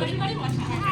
Beli, beli.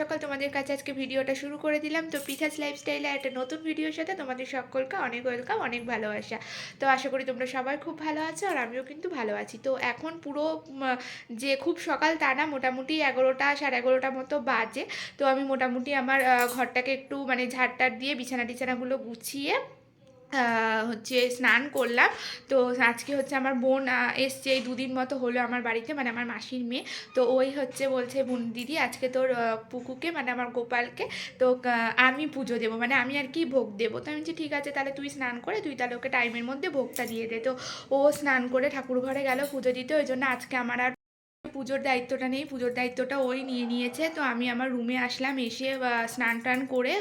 সকাল তোমাদের কাছে আজকে ভিডিওটা শুরু করে দিলাম। তো পিঠাস লাইফস্টাইলে একটা নতুন ভিডিওর সাথে তোমাদের সকলকে অনেক ওয়েলকাম অনেক ভালোবাসা। তো আশা করি তোমরা সবাই খুব ভালো আছো আর আমিও কিন্তু ভালো আছি। তো এখন পুরো যে খুব সকাল তা না, মোটামুটি এগারোটা সাড়ে এগারোটা মতো বাজে। তো আমি মোটামুটি আমার ঘরটাকে একটু মানে ঝাড়টার দিয়ে বিছানা টিছানাগুলো গুছিয়ে হচ্ছে স্নান করলাম। তো আজকে হচ্ছে আমার বোন এসছে, এই দুদিন মতো হলো আমার বাড়িতে মানে আমার মাসির মেয়ে। তো ওই হচ্ছে বলছে, বোন, দিদি, আজকে তোর পুকুকে মানে আমার গোপালকে, তো আমি পুজো দেবো। মানে আমি আর কি ভোগ দেবো? তো আমি বলছি, ঠিক আছে, তাহলে তুই স্নান করে, তুই তাহলে ওকে টাইমের মধ্যে ভোগটা দিয়ে দে। তো ও স্নান করে ঠাকুর ঘরে গেল, পুজো দিতে। ওই জন্য আজকে আমার আর পুজোর দায়িত্বটা নেই, পুজোর দায়িত্বটা ওই নিয়ে নিয়েছে। তো আমি আমার রুমে আসলাম, এসে স্নান টান করে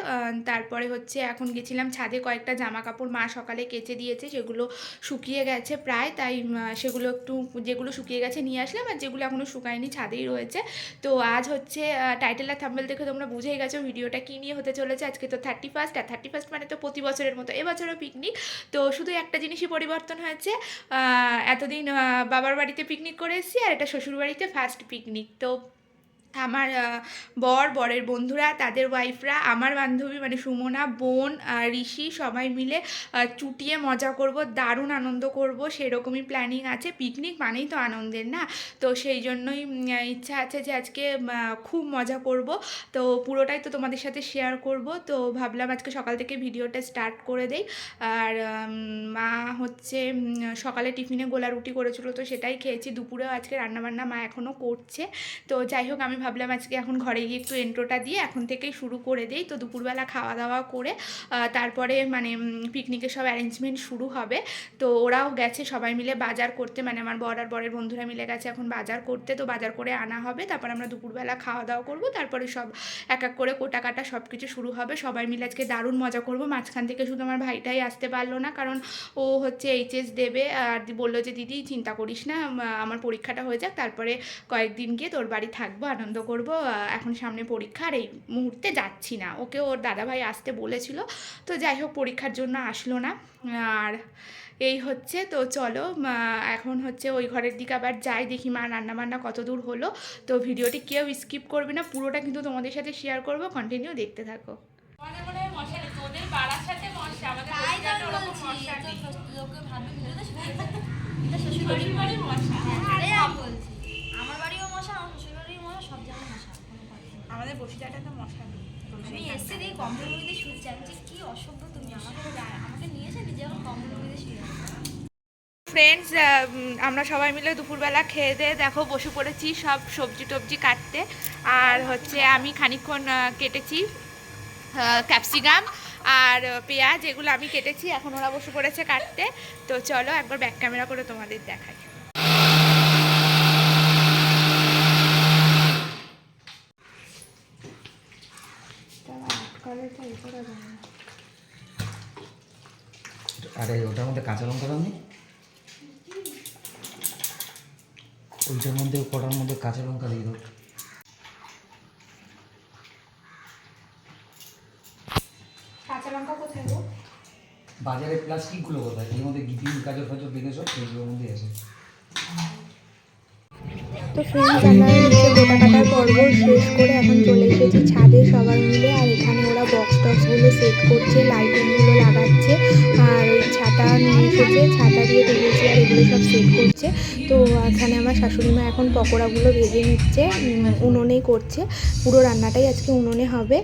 তারপরে হচ্ছে এখন গেছিলাম ছাদে কয়েকটা জামা কাপড় মা সকালে কেচে দিয়েছে সেগুলো শুকিয়ে গেছে প্রায়, তাই সেগুলো একটু, যেগুলো শুকিয়ে গেছে নিয়ে আসলাম, আর যেগুলো এখনও শুকায়নি ছাদেই রয়েছে। তো আজ হচ্ছে টাইটেল আর থাম্বেল দেখে তোমরা বুঝেই গেছো ভিডিওটা কী নিয়ে হতে চলেছে। আজকে তো থার্টি ফার্স্ট আর থার্টি ফার্স্ট মানে তো প্রতি বছরের মতো, এবছরও পিকনিক তো শুধু একটা জিনিসই পরিবর্তন হয়েছে এতদিন বাবার বাড়িতে পিকনিক করে এসেছি, আর এটা শ্বশুর বাড়িতে ফার্স্ট পিকনিক তো আমার বর, বরের বন্ধুরা, তাদের ওয়াইফরা আমার বান্ধবী মানে সুমনা, বোন ঋষি সবাই মিলে চুটিয়ে মজা করব, দারুণ আনন্দ করব, সেরকমই প্ল্যানিং আছে। পিকনিক মানেই তো আনন্দের না? তো সেই জন্যই ইচ্ছা আছে যে আজকে খুব মজা করব। তো পুরোটাই তো তোমাদের সাথে শেয়ার করব। তো ভাবলাম আজকে সকাল থেকে ভিডিওটা স্টার্ট করে দেই। আর মা হচ্ছে সকালে টিফিনে গোলা রুটি করেছিল, তো সেটাই খেয়েছি। দুপুরেও আজকে রান্নাবান্না মা এখনও করছে। তো যাই হোক, আমি ভাবলাম আজকে এখন ঘরে গিয়ে একটু এন্ট্রোটা দিয়ে এখন থেকেই শুরু করে দেই। তো দুপুরবেলা খাওয়া দাওয়া করে তারপরে মানে পিকনিকের সব অ্যারেঞ্জমেন্ট শুরু হবে। তো ওরাও গেছে সবাই মিলে বাজার করতে মানে আমার বর আর বরের বন্ধুরা মিলে গেছে এখন বাজার করতে। তো বাজার করে আনা হবে, তারপর আমরা দুপুরবেলা খাওয়া দাওয়া করব, তারপরে সব এক এক করে কোটা কাটা সব কিছু শুরু হবে। সবাই মিলে আজকে দারুণ মজা করব। মাঝখান থেকে শুধু আমার ভাইটাই আসতে পারল না, কারণ ও হচ্ছে এইচএস দেবে। আর বলল যে, দিদি, চিন্তা করিস না আমার পরীক্ষাটা হয়ে যাক, তারপরে কয়েকদিন গিয়ে তোর বাড়ি থাকব, আনন্দ করব এখন সামনে পরীক্ষা আর এই মুহূর্তে যাচ্ছি না। ওকে ওর দাদাভাই আসতে বলেছিল তো যাই হোক পরীক্ষার জন্য আসলো না। আর এই হচ্ছে তো চলো এখন হচ্ছে ওই ঘরের দিকে আবার যাই দেখি মা রান্নাবান্না কত দূর হলো। তো ভিডিওটি কেউ স্কিপ করবে না পুরোটা কিন্তু তোমাদের সাথে শেয়ার করব কন্টিনিউ দেখতে থাকো। আমাদের মশা আমি এসে কম্বল মুড়িতে আমি যে কি অসভ্য তুমি আমাকে আমাকে নিয়েছে নিজে এখন কম্বল মুড়িতে শুয়ে ফ্রেন্ডস আমরা সবাই মিলে দুপুরবেলা খেয়ে দিয়ে দেখো বসে পড়েছি সব সবজি টবজি কাটতে। আর হচ্ছে আমি খানিকক্ষণ আহ, কেটেছি ক্যাপসিকাম আর পেঁয়াজ এগুলো আমি কেটেছি। এখন ওরা বসে পড়েছে কাটতে। তো চলো একবার ব্যাক ক্যামেরা করে তোমাদের দেখাই। আরে ওটার মধ্যে কাঁচা লঙ্কা দাও নি ওইটার মধ্যে কটার মধ্যে কাঁচা লঙ্কা দিয়ে দাও। কাঁচা লঙ্কা কোথায় গো? বাজারে প্লাস্টিকগুলো কোথায়? এর মধ্যে গিপিং গাজর ফাজর বেঁধেছ? সেইগুলোর মধ্যে আছে। তো ফ্রেন্ডস আমরা নিচে গোটা কাটার পর্ব শেষ করে এখন চলে এসেছি ছাদে সবাই মিলে আর বক্স টক্সগুলো সেট করছে লাইটিংগুলো লাগাচ্ছে, আর ওই ছাতা নিয়ে এসেছে, ছাতা দিয়ে টেবিল চেয়ার এগুলো সব সেট করছে। তো এখানে আমার শাশুড়ি মা এখন পকোড়াগুলো ভেজে নিচ্ছে উনুনেই করছে। পুরো রান্নাটাই আজকে উনুনে হবে,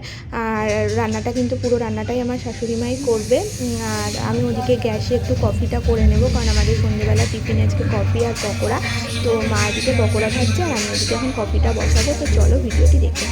আর রান্নাটা কিন্তু পুরো রান্নাটাই আমার শাশুড়ি মাই করবে। আর আমি ওদিকে গ্যাসে একটু কফিটা করে নেব, কারণ আমাদের সন্ধ্যেবেলা টিফিনে আজকে কফি আর পকোড়া। তো মা এদিকে পকোড়া খাচ্ছে, আর আমি ওদিকে এখন কফিটা বসাবো, তো চলো ভিডিওটি দেখতে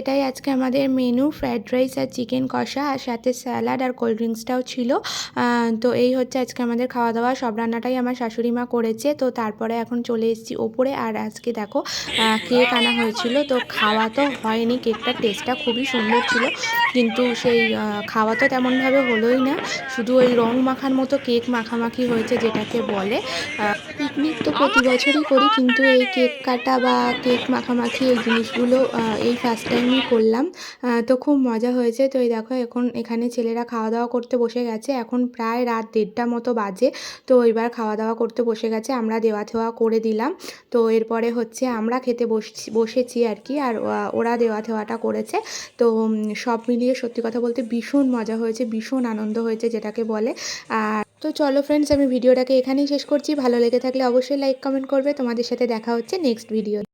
এটাই আজকে আমাদের মেনু ফ্রায়েড রাইস আর চিকেন কষা আর সাথে স্যালাড আর কোল্ড ড্রিঙ্কসটাও ছিল। তো এই হচ্ছে আজকে আমাদের খাওয়া দাওয়া সব রান্নাটাই আমার শাশুড়ি মা করেছে। তো তারপরে এখন চলে এসেছি ওপরে। আর আজকে দেখো কেক আনা হয়েছিল। তো খাওয়া তো হয়নি। কেকটার টেস্টটা খুবই সুন্দর ছিল। কিন্তু সেই খাওয়া তো তেমনভাবে হলোই না। শুধু ওই রং মাখার মতো কেক মাখামাখি হয়েছে যেটাকে বলে। পিকনিক তো প্রতি বছরই করি। কিন্তু এই কেক কাটা বা কেক মাখামাখি এই জিনিসগুলো এই ফার্স্ট টাইমই করলাম। তো খুব মজা হয়েছে। তো এই দেখো, এখন এখানে ছেলেরা খাওয়া দাওয়া করতে বসে গেছে। এখন প্রায় রাত দেড়টা মতো বাজে। তো এবার খাওয়া দাওয়া করতে বসে গেছে। আমরা দেওয়া থেওয়া করে দিলাম। তো এরপরে হচ্ছে আমরা খেতে বসছি, বসেছি আর কি। আর ওরা দেওয়া থেওয়াটা করেছে। তো সব মিলিয়ে সত্যি কথা বলতে ভীষণ মজা হয়েছে, ভীষণ আনন্দ হয়েছে যেটাকে বলে। আর তো চলো ফ্রেন্ডস আমি ভিডিওটাকে এখানেই শেষ করছি। ভালো লেগে থাকলে অবশ্যই লাইক কমেন্ট করবে। তোমাদের সাথে দেখা হচ্ছে নেক্সট ভিডিও